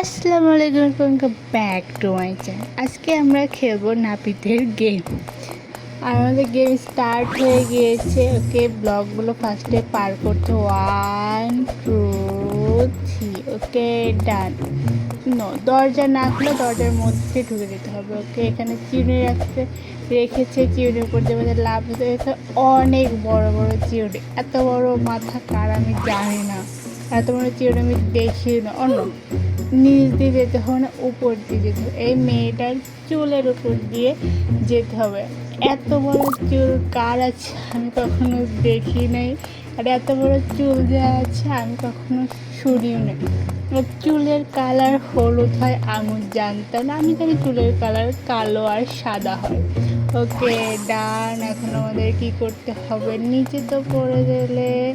আসসালামু আলাইকুম welcome back to my channel আজকে আমরা খেলব নাপিতের গেম আর আমাদের গেম স্টার্ট হয়ে গিয়েছে। ওকে ব্লকগুলো ফার্স্টে পার করতে one two three okay done no দরজা না খুলে দরজার মধ্যে ঢুকে দিতে হবে। ওকে, এখানে চিড়ে রাখতে, রেখেছে চিড়ের উপর দিয়ে। আমাদের লাভ এখানে অনেক বড় বড় চিড়ে। এত বড় মাথা কার আমি জানি না। চিড়ে আমি দেখি না। অন্য নিচ দিয়ে যেতে হবে না, উপর দিয়ে যেতে হবে। এই মেয়েটার চুলের উপর দিয়ে যেতে হবে। এত বড় চুল কার আছে আমি কখনো দেখি নাই। আর এত বড় চুল যা আছে আমি কখনো শুনিও নাই আর চুলের কালার হলুদ হয় আমি জানতাম আমি জানি চুলের কালার কালো আর সাদা হয়। ওকে, ডান। এখন আমাদের কি করতে হবে? নিচে তো পড়ে গেলে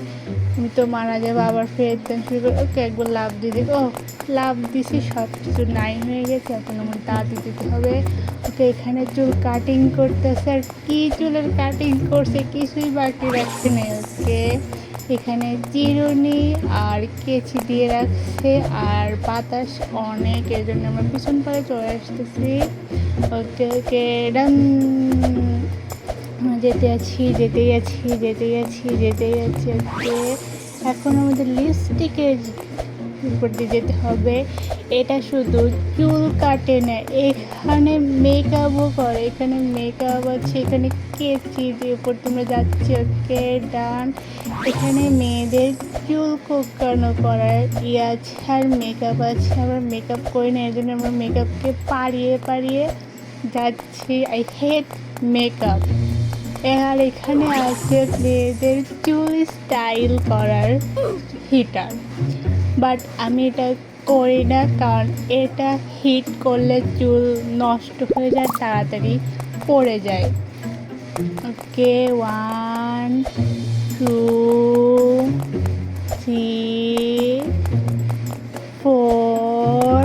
আমি তো মারা যাব, আবার ফেরতে শুরু করে ওকে, একবার লাভ দিয়ে দিই ও লাভ দিছি সব কিছু নাই হয়ে গেছে। এখন আমার দাঁত দিতে হবে। ওকে, এখানে চুল কাটিং করতেছে। আর কী চুলের কাটিং করছে কিছুই বাকি রাখছে না ওকে। এখানে জিরুনি আর কেচি দিয়ে রাখছে, আর বাতাস অনেক, এর জন্য আমরা পিছন পরে চলে আসতেছি। ওকে ওকে, ডান। যেতে আছি যেতেই আছি যেতেই আছি যেতেই আছি এখন আমাদের লিপস্টিকের উপর দিয়ে যেতে হবে। এটা শুধু চুল কাটে না, এখানে মেকআপও করে, এখানে মেকআপ আছে, এখানে কেচি দিয়ে উপর তোমরা যাচ্ছি ওকে ডান। এখানে মেয়েদের চুল কোকানো করার ইয়ে আছে, আর মেকআপ আছে। আমরা মেকআপ করি না এই জন্য আমরা মেকআপকে পাড়িয়ে পাড়িয়ে যাচ্ছি। আই হেট মেকআপ আর এখানে আছে মেয়েদের চুল স্টাইল করার হিটার বাট আমি এটা করি না কারণ এটা হিট করলে চুল নষ্ট হয়ে যায়, তাড়াতাড়ি পড়ে যায়। Okay one two three four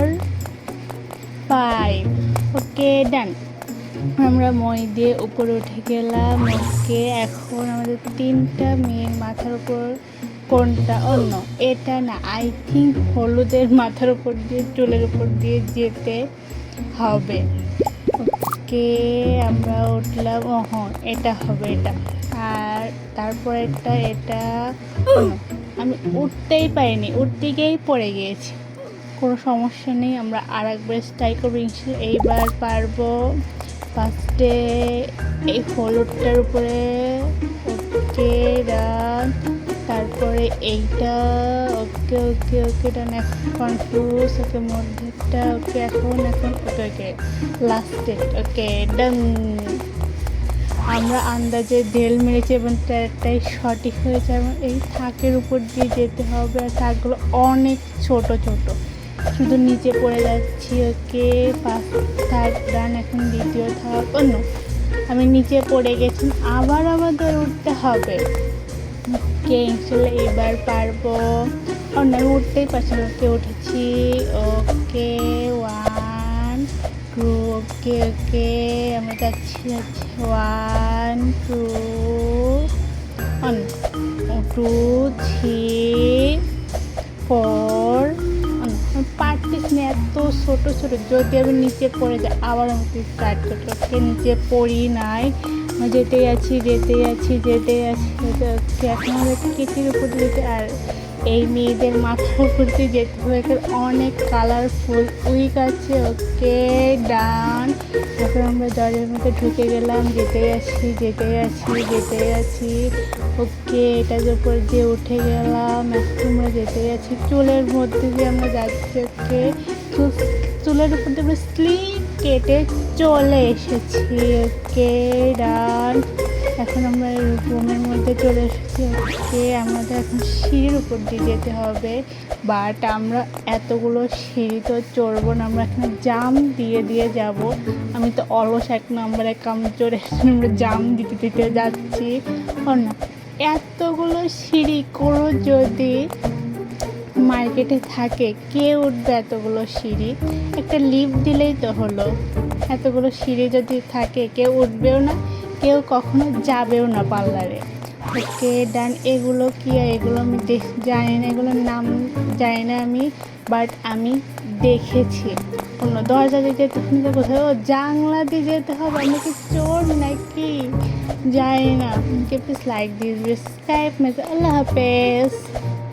five okay done আমরা মই দিয়ে উপরে উঠে গেলাম। ওকে, এখন আমাদের তিনটা মেয়ের মাথার উপর কোনটা? অন্য এটা না। আই থিঙ্ক হলুদের মাথার উপর দিয়ে, চুলের উপর দিয়ে যেতে হবে। ওকে, আমরা উঠলাম। ও হ্যাঁ এটা হবে, এটা। আর তারপর একটা, এটা আমি উঠতেই পারিনি। উঠতে গিয়েই পড়ে গিয়েছি। কোনো সমস্যা নেই, আমরা আর একবার ট্রাই করব এইবার পারব। ফার্স্টে এই হলুদটার উপরে ওকে ডান তারপরে এইটা, ওকে ওকে ওকে ডান এখন কনফিউজ ওকে মধ্যেটা ওকে, এখন এখন ওকে ওকে লাস্টে ওকে ডান আমরা আন্দাজে ঢেল মেরেছি এবং ট্র্যাকটাই সঠিক হয়েছে এবং এই থাকের উপর দিয়ে যেতে হবে, আর থাকগুলো অনেক ছোট ছোট। শুধু নিচে পড়ে যাচ্ছি, ওকে ফার্স্ট থার্ড রান এখন দ্বিতীয় থাক অন্য আমি নিচে পড়ে গেছি, আবার আমাদের উঠতে হবে। ওকে ইনশাল্লাহ এবার পারব। অন্য আমি উঠতেই পারছি না ওকে উঠেছি। ওকে ওয়ান টু ওকে ওকে আমরা যাচ্ছি যাচ্ছি। One two on two three four পারতেছি না, এত ছোটো ছোটো। যদি আমি নিচে পড়ে যাই, আবার আমাকে স্টার্ট করতে ওকে নিচে পড়ি নাই। যেতেই আছি যেতেই আছি যেতেই আছি। যেতে এখন আমাদের কেচির উপর যেতে আর এই মেয়েদের মাথার উপর দিয়ে যেতে হবে। অনেক কালারফুল উইক আছে। ওকে, ডান। এখন আমরা দরজার মধ্যে ঢুকে গেলাম। যেতেই আছি যেতেই আছি যেতেই আছি। ওকে, এটার উপর দিয়ে উঠে গেলাম। এখন আমরা যেতেই আছি। চুলের মধ্যে দিয়ে আমরা যাচ্ছি। ওকে চুলের উপর দিয়ে আমরা স্লিপ কেটে চলে এসেছি ওকে ডান। এখন আমরা রুমের মধ্যে চলে এসেছি ওকে আমাদের এখন সিঁড়ির উপর দিয়ে যেতে হবে, বাট আমরা এতগুলো সিঁড়ি তো চড়বো না, আমরা এখানে জাম দিয়ে দিয়ে যাব। আমি তো অলস এক নম্বরে কাম চড়ে আমরা জাম দিতে দিতে যাচ্ছি। না, এতগুলো সিঁড়ি করো যদি মার্কেটে থাকে, কে উঠবে এতগুলো সিঁড়ি? একটা লিফট দিলেই তো হলো। এতগুলো সিঁড়ি যদি থাকে, কেউ উঠবেও না, কেউ কখনো যাবেও না পার্লারে। ওকে, ডান, এগুলো কি এগুলো আমি জানি না এগুলোর নাম জানি না আমি, বাট আমি দেখেছি। কোনো দরজা দিয়ে যেতে হবে না কোথাও ও জানলা দিয়ে যেতে হবে আমরা কি চোর নাকি? জানি না। প্লিজ লাইক দিস সাবস্ক্রাইব আল্লাহ হাফেজ।